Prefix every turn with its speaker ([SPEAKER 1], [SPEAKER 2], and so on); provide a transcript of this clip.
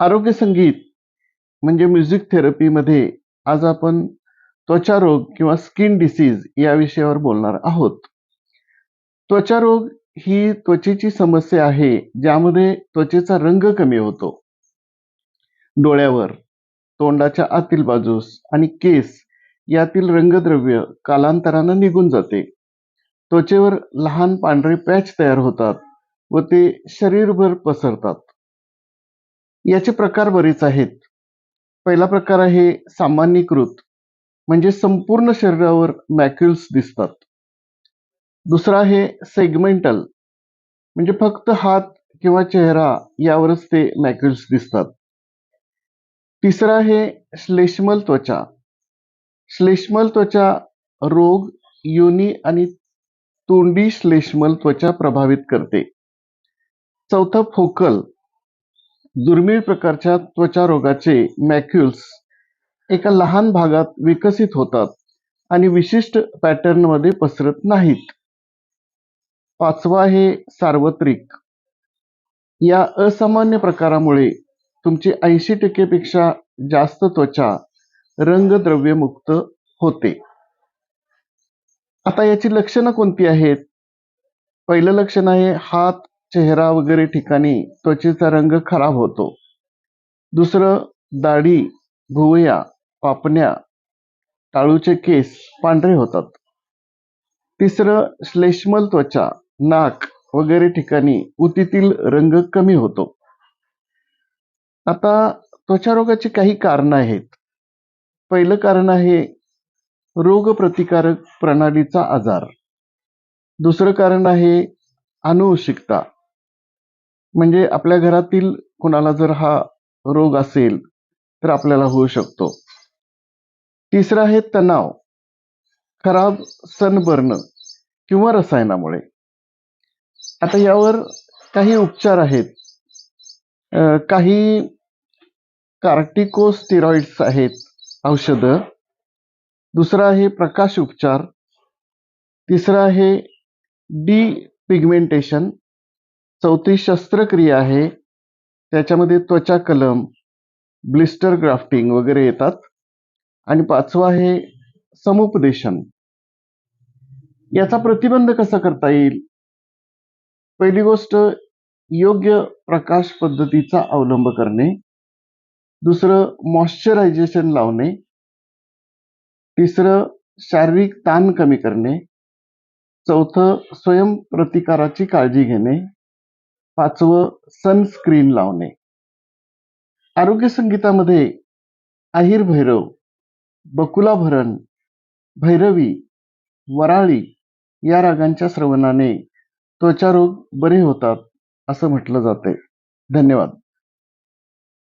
[SPEAKER 1] आरोग्य संगीत म्हणजे म्युझिक थेरपीमध्ये आज आपण त्वचारोग किंवा स्किन डिसीज या विषयावर बोलणार आहोत. त्वचारोग ही त्वचेची समस्या आहे ज्यामध्ये त्वचेचा रंग कमी होतो. डोळ्यावर तोंडाच्या आतील बाजूस आणि केस यातील रंगद्रव्य कालांतरानं निघून जाते. त्वचेवर लहान पांढरे पॅच तयार होतात व ते शरीरभर पसरतात. याचे प्रकार बरेच आहेत. पहिला प्रकार आहे सामान्यीकृत म्हणजे संपूर्ण शरीरावर मॅक्युल्स दिसतात. दुसरा आहे सेगमेंटल म्हणजे फक्त हात किंवा चेहरा यावरच ते मॅक्युल्स दिसतात. तिसरा आहे श्लेष्मल त्वचा श्लेष्मल त्वचा रोग योनी आणि तोंडी श्लेष्मल त्वचा प्रभावित करते. चौथा फोकल दुर्मिळ प्रकारच्या त्वचा रोगाचे मॅक्युल्स एका लहान भागात विकसित होतात आणि विशिष्ट पॅटर्नमध्ये पसरत नाहीत. पाचवा हे सार्वत्रिक. या असामान्य प्रकारामुळे तुमची ऐंशी टक्केपेक्षा जास्त त्वचा रंगद्रव्यमुक्त होते. आता याची लक्षणं कोणती आहेत? पहिलं लक्षण आहे हात चेहरा वगैरे ठिकाणी त्वचेचा रंग खराब होतो. दुसरं दाढी भुवया पापण्या टाळूचे केस पांढरे होतात. तिसरं श्लेष्मल त्वचा नाक वगैरे ठिकाणी उतीतील रंग कमी होतो. आता त्वचारोगाची काही कारणं आहेत. पहिलं कारण आहे रोगप्रतिकारक प्रणालीचा आजार. दुसरं कारण आहे अनुवंशिकता म्हणजे आपल्या घरातील कुणाला जर हा रोग असेल तर आपल्याला होऊ शकतो. तिसरं आहे तणाव. खराब सनबर्न किंवा रसायनामुळे. आता यावर काही उपचार आहेत. काही कार्टिकोस्टिरॉइड्स आहेत औषधं. दुसरं आहे प्रकाश उपचार. तिसरं आहे डी पिगमेंटेशन चौथी शस्त्रक्रिया आहे. त्याच्यामध्ये त्वचा कलम ब्लिस्टर ग्राफ्टिंग वगैरे येतात. आणि पाचवं आहे समुपदेशन. याचा प्रतिबंध कसा करता येईल? पहिली गोष्ट योग्य प्रकाश पद्धतीचा अवलंब करणे. दुसरं मॉइश्चरायझेशन लावणे. तिसरं शारीरिक ताण कमी करणे. चौथं स्वयंप्रतिकाराची काळजी घेणे. पाचवं सनस्क्रीन लावणे. आरोग्य संगीतामध्ये अहिर भैरव बकुलाभरण भैरवी वराळी या रागांच्या श्रवणाने त्वचारोग बरे होतात असं म्हटलं जाते धन्यवाद.